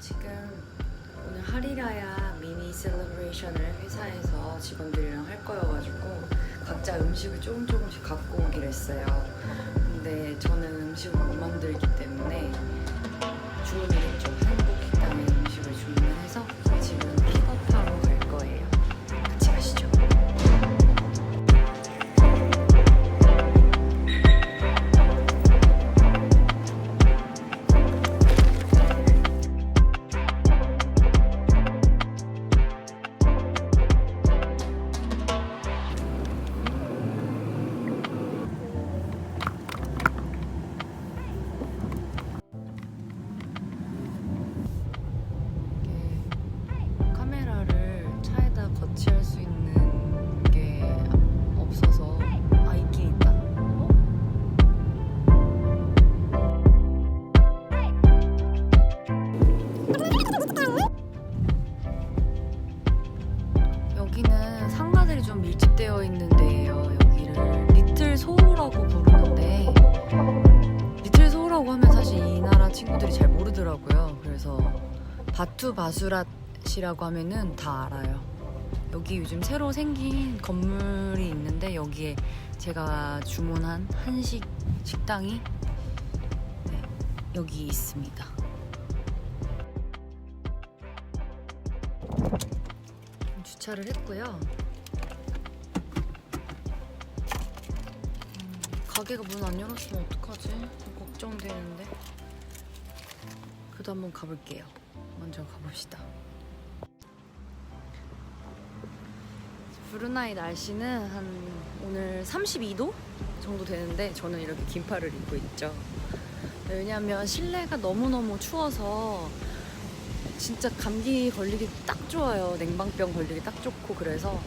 지금 오늘 할이라야 미니 셀러브레이션을 회사에서 직원들이랑 할 거여가지고 각자 음식을 조금 조금씩 갖고 오기로 했어요. 근데 저는 음식을 못 만들기 때문에 주문이겠죠. 바투 바수랏이라고 하면은 다 알아요. 여기 요즘 새로 생긴 건물이 있는데 여기에 제가 주문한 한식 식당이 네, 여기 있습니다. 주차를 했고요. 음, 가게가 문 안 열었으면 어떡하지? 걱정되는데. 그래도 한번 가볼게요. 먼저 가봅시다. 브루나이 날씨는 한 오늘 32도 정도 되는데 저는 이렇게 긴팔을 입고 있죠. 왜냐면 실내가 너무너무 추워서 진짜 감기 걸리기 딱 좋아요. 냉방병 걸리기 딱 좋고 그래서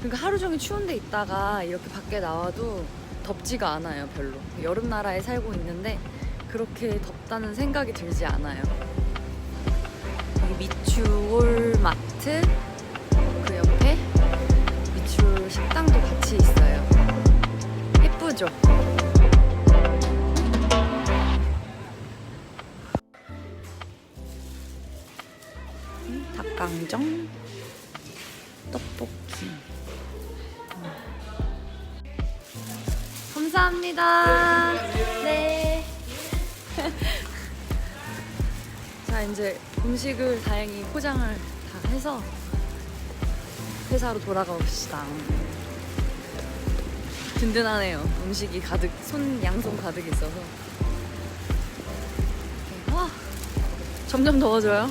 그러니까 하루 종일 추운데 있다가 이렇게 밖에 나와도 덥지가 않아요, 별로. 여름 나라에 살고 있는데 그렇게 덥다는 생각이 들지 않아요. 여기 미추홀 마트 그 옆에 미추홀 식당도 같이 있어요. 예쁘죠? 음, 닭강정, 떡볶이. 음. 감사합니다. 네. 자, 이제 음식을 다행히 포장을 다 해서 회사로 돌아가 봅시다. 든든하네요. 음식이 가득, 손, 양손 가득 있어서. 와, 점점 더워져요.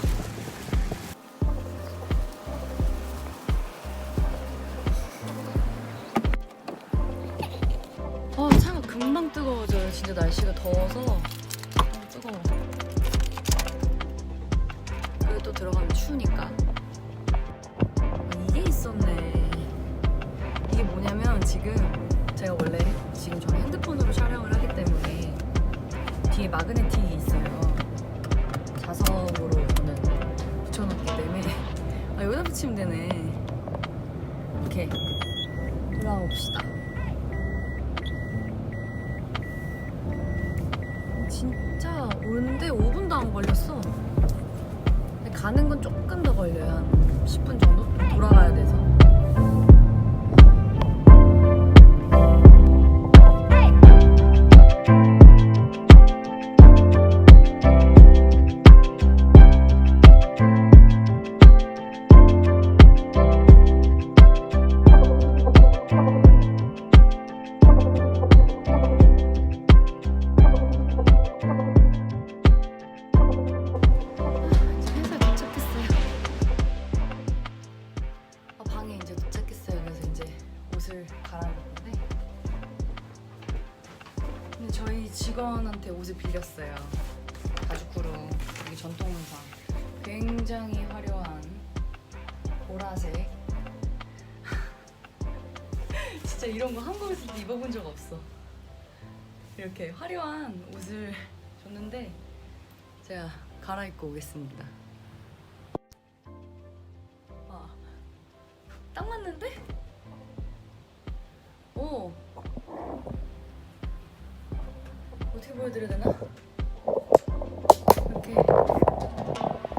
어, 차가 금방 뜨거워져요. 진짜 날씨가 더워서. 어, 뜨거워. 그리고 또 들어가면 추우니까. 아, 이게 있었네. 이게 뭐냐면 지금 제가 원래 지금 저는 핸드폰으로 촬영을 하기 때문에 뒤에 마그네틱이 있어요. 자석으로 저는 붙여놨기 때문에 아 여기다 붙이면 되네. 이렇게 돌아가 봅시다. 진짜 오는데 5분도 안 걸렸어. 가는 건 조금 더 걸려요. 한 10분 정도? 돌아가야 돼서. 직원한테 옷을 빌렸어요. 가죽구름 여기 전통 의상. 굉장히 화려한 보라색. 진짜 이런 거 한국에서 입어본 적 없어. 이렇게 화려한 옷을 줬는데 제가 갈아입고 오겠습니다. 와, 딱 맞는데? 오, 보여드려야 되나? 이렇게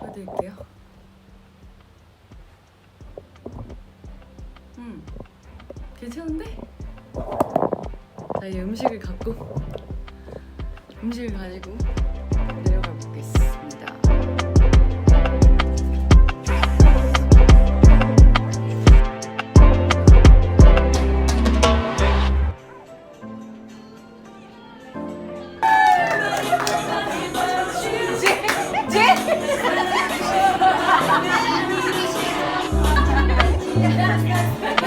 보여드릴게요. 음, 괜찮은데? 자, 이제 음식을 갖고, 음식을 가지고 Gracias.